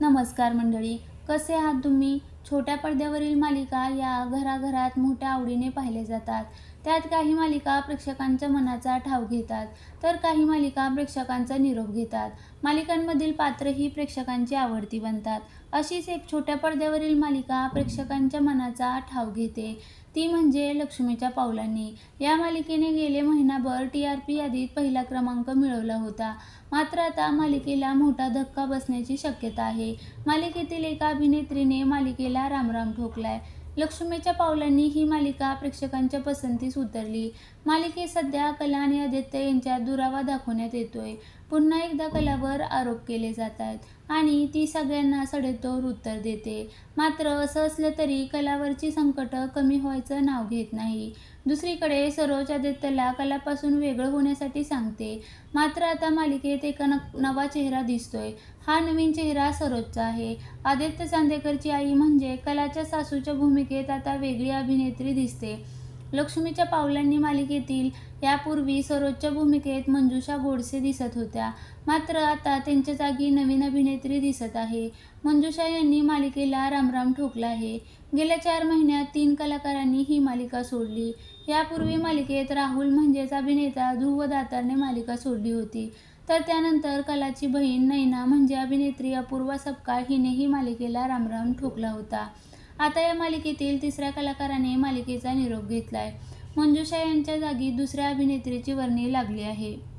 नमस्कार मंडळी कसे आहात तुम्ही? छोट्या पडद्यावरील मालिका या घराघरात मोठ्या आवडीने पाहिल्या जातात. त्यात काही मालिका प्रेक्षकांच्या मनाचा ठाव घेतात तर काही मालिका प्रेक्षकांचा निरोप घेतात. मालिकांमधील पात्रही प्रेक्षकांची आवडती बनतात. अशीच एक छोट्या पडद्यावरील मालिका प्रेक्षकांच्या मनाचा ठाव घेते. ती म्हणजे लक्ष्मीच्या पावलांनी. या मालिकेने गेले महिनाभर टी आर पी यादीत पहिला क्रमांक मिळवला होता. मात्र आता मालिकेला मोठा धक्का बसण्याची शक्यता आहे. मालिकेतील एका अभिनेत्रीने मालिकेला रामराम ठोकलाय. लक्ष्मीच्या पावलांनी ही मालिका प्रेक्षकांच्या पसंतीस उतरली. मालिकेत सध्या कला आणि आदित्य यांच्यात दुरावा दाखवण्यात येतोय. पुन्हा एकदा कलावर आरोप केले जात आहेत. आणि ती सगळ्यांना सडेतोड उत्तर देते. मात्र असं असलं तरी कलावरची संकटं कमी व्हायचं नाव घेत नाही. दुसरीकडे सरोज आदित्यला कलापासून वेगळं होण्यासाठी सांगते. मात्र आता मालिकेत एका न नवा चेहरा दिसतोय. हा नवीन चेहरा सरोजचा आहे. आदित्य चांदेकरची आई म्हणजे कलाच्या सासूच्या भूमिकेत आता वेगळी अभिनेत्री दिसते. लक्ष्मीच्या पावलांनी मालिकेतील यापूर्वी सरोजच्या भूमिकेत मंजुषा गोडसे दिसत होत्या. मात्र आता त्यांच्या जागी नवीन अभिनेत्री दिसत आहे. मंजुषा यांनी मालिकेला रामराम ठोकला आहे. गेल्या चार महिन्यात तीन कलाकारांनी ही मालिका सोडली. यापूर्वी मालिकेत राहुल म्हणजेच अभिनेता ध्रुव दातारने मालिका सोडली होती. तर त्यानंतर कलाची बहीण नैना म्हणजे अभिनेत्री अपूर्वा सपकाळ हिने ही मालिकेला रामराम ठोकला होता. आता या मालिकेतील तिसऱ्या कलाकाराने मालिकेचा निरोप घेतलाय. मंजुषा यांच्या जागी दुसऱ्या अभिनेत्रीची वर्णी लागली आहे.